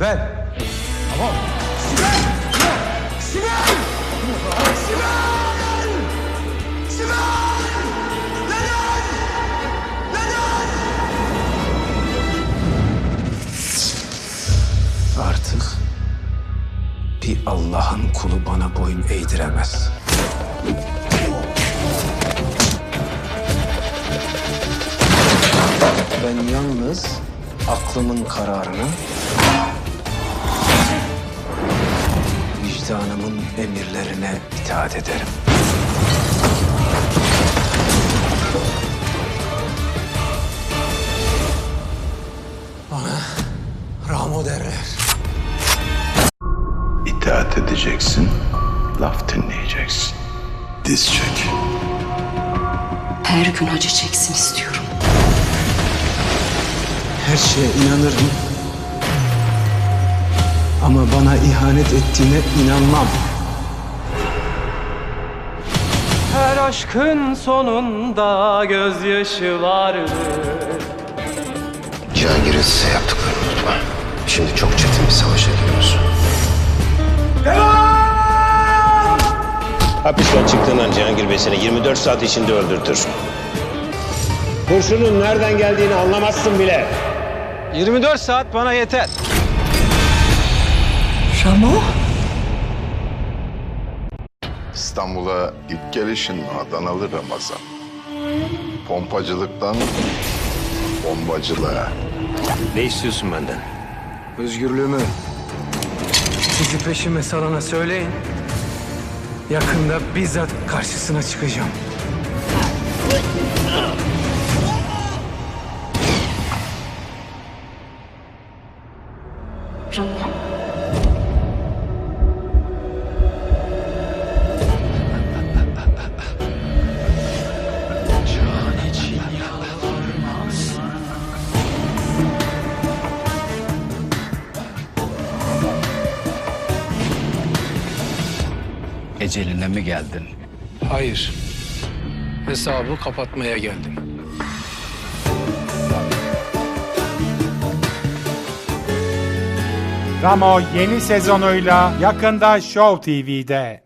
Sibel. Tamam. Sibel! Sibel! Sibel! Sibel! Neden? Neden? Artık bir Allah'ın kulu bana boyun eğdiremez. Ben yalnız aklımın kararını vicdanımın emirlerine itaat ederim. Bana Ramo derler. İtaat edeceksin, laf dinleyeceksin. Diz çök. Her gün acı çeksin istiyorum. Her şeye inanırım. Ama bana ihanet ettiğine inanmam. Her aşkın sonunda gözyaşı vardır. Cihangir'in size yaptıklarını unutma. Şimdi çok çetin bir savaşa giriyoruz. Hapisten çıktığından Cihangir Bey seni 24 saat içinde öldürtür. Kurşunun nereden geldiğini anlamazsın bile. 24 saat bana yeter. Ramo? İstanbul'a ilk gelişin Adanalı Ramazan. Pompacılıktan bombacılığa. Ne istiyorsun benden? Özgürlüğümü bizi peşime salana söyleyin. Yakında bizzat karşısına çıkacağım. Ramo. Eceline mi geldin? Hayır. Hesabı kapatmaya geldim. Ramo yeni sezonuyla yakında Show TV'de.